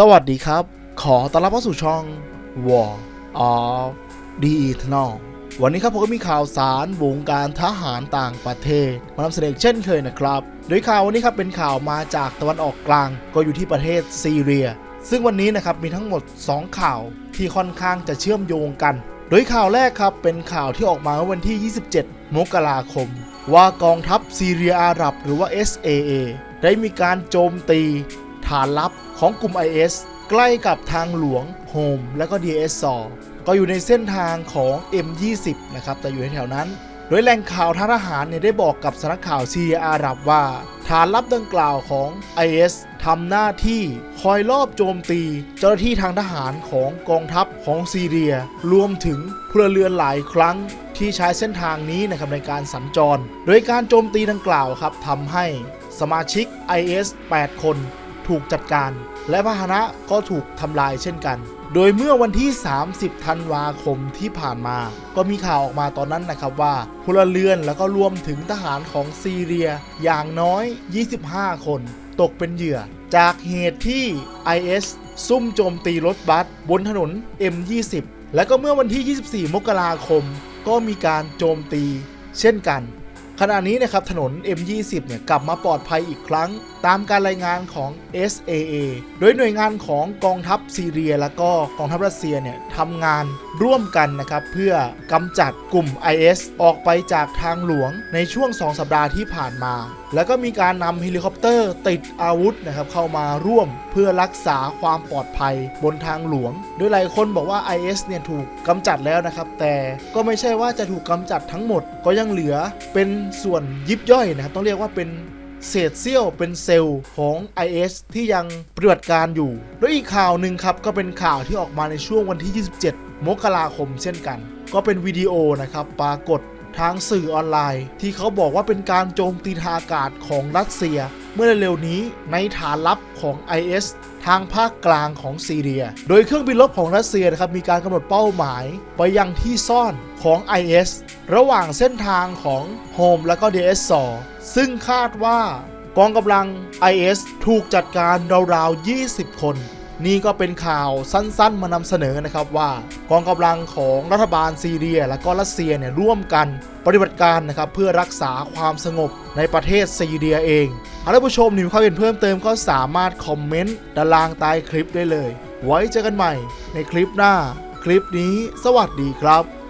สวัสดีครับ ขอต้อนรับเข้าสู่ช่อง War of the Eternal วันนี้ครับผมก็มีข่าวสารวงการทหารต่างประเทศ มานำเสนอเช่นเคยนะครับ โดยข่าววันนี้ครับเป็นข่าวมาจากตะวันออกกลาง ก็อยู่ที่ประเทศซีเรีย ซึ่งวันนี้นะครับมีทั้งหมด 2 ข่าวที่ค่อนข้างจะเชื่อมโยงกัน โดยข่าวแรกครับเป็นข่าวที่ออกมาเมื่อวันที่ 27 มกราคม ว่ากองทัพซีเรียอาหรับ หรือว่า SAA ได้มีการโจมตี ฐานลับของกลุ่ม IS ใกล้กับทางหลวงโฮมและก็ DS ก็อยู่ในเส้นทางของ M20 นะครับแต่อยู่ในแถวนั้นโดยแหล่งข่าวทางทหารเนี่ยได้บอกกับสำนักข่าวซีเรียอาหรับว่า ฐานลับดังกล่าวของ IS ทำหน้าที่คอยลอบโจมตี เจ้าหน้าที่ทางทหารของกองทัพของซีเรีย รวมถึงพลเรือนหลายครั้งที่ใช้เส้นทางนี้นะครับในการสัญจร โดยการโจมตีดังกล่าวครับทำให้สมาชิก IS 8 คน ถูกจัดการ และพาหนะก็ถูกทำลายเช่นกัน โดยเมื่อวันที่ 30 ธันวาคมที่ผ่านมา ก็มีข่าวออกมาตอนนั้นนะครับว่าพลเรือนแล้วก็รวมถึงทหารของซีเรียอย่างน้อย 25 คน ตกเป็นเหยื่อ จากเหตุที่ IS ซุ่มโจมตีรถบัสบนถนน M20 และก็เมื่อวันที่ 24 มกราคม ก็มีการโจมตีเช่นกัน ขณะนี้นะครับถนน M20 เนี่ยกลับมาปลอดภัยอีกครั้ง ตามการรายงานของ SAA โดยหน่วยงานของกองทัพซีเรีย และก็กองทัพรัสเซียเนี่ยทำงานร่วมกันนะครับเพื่อกำจัดกลุ่ม IS ออกไปจากทางหลวงในช่วง 2 สัปดาห์ที่ผ่านมาแล้วก็มีการนำเฮลิคอปเตอร์ติดอาวุธนะครับเข้ามาร่วมเพื่อรักษาความปลอดภัยบนทางหลวง โดยหลายคนบอกว่า IS เนี่ยถูกกำจัดแล้วนะครับ แต่ก็ไม่ใช่ว่าจะถูกกำจัดทั้งหมด ก็ยังเหลือเป็นส่วนยิบย่อยนะครับ ต้องเรียกว่าเป็นเศษเสี้ยวเป็นเซลล์ของ IS ที่ยังปฏิบัติการอยู่ โดยอีกข่าวหนึ่งครับก็เป็นข่าวที่ออกมาในช่วงวันที่ 27 มกราคมเช่นกัน ก็เป็นวิดีโอนะครับปรากฏ ทางสื่อออนไลน์ ที่เขาบอกว่าเป็นการโจมตีทางอากาศของรัสเซีย เมื่อเร็วๆนี้ในฐานลับของ IS ทางภาคกลางของซีเรีย โดยเครื่องบินรบของรัสเซียนะครับมีการกำหนดเป้าหมายไปยังที่ซ่อนของ IS ระหว่างเส้นทางของโฮมและก็ DS 2ซึ่งคาดว่ากองกำลัง IS ถูกจัดการราวๆ 20 คน นี่ก็เป็นข่าวสั้นๆ มานำเสนอนะครับว่ากองกำลังของรัฐบาลซีเรีย และก็รัสเซียเนี่ยร่วมกันปฏิบัติการนะครับเพื่อรักษาความสงบในประเทศซีเรียเองหากท่านผู้ชมมีความเห็นเพิ่มเติมก็สามารถคอมเมนต์ด้านล่างใต้คลิปได้เลย ไว้เจอกันใหม่ในคลิปหน้า คลิปนี้ สวัสดีครับ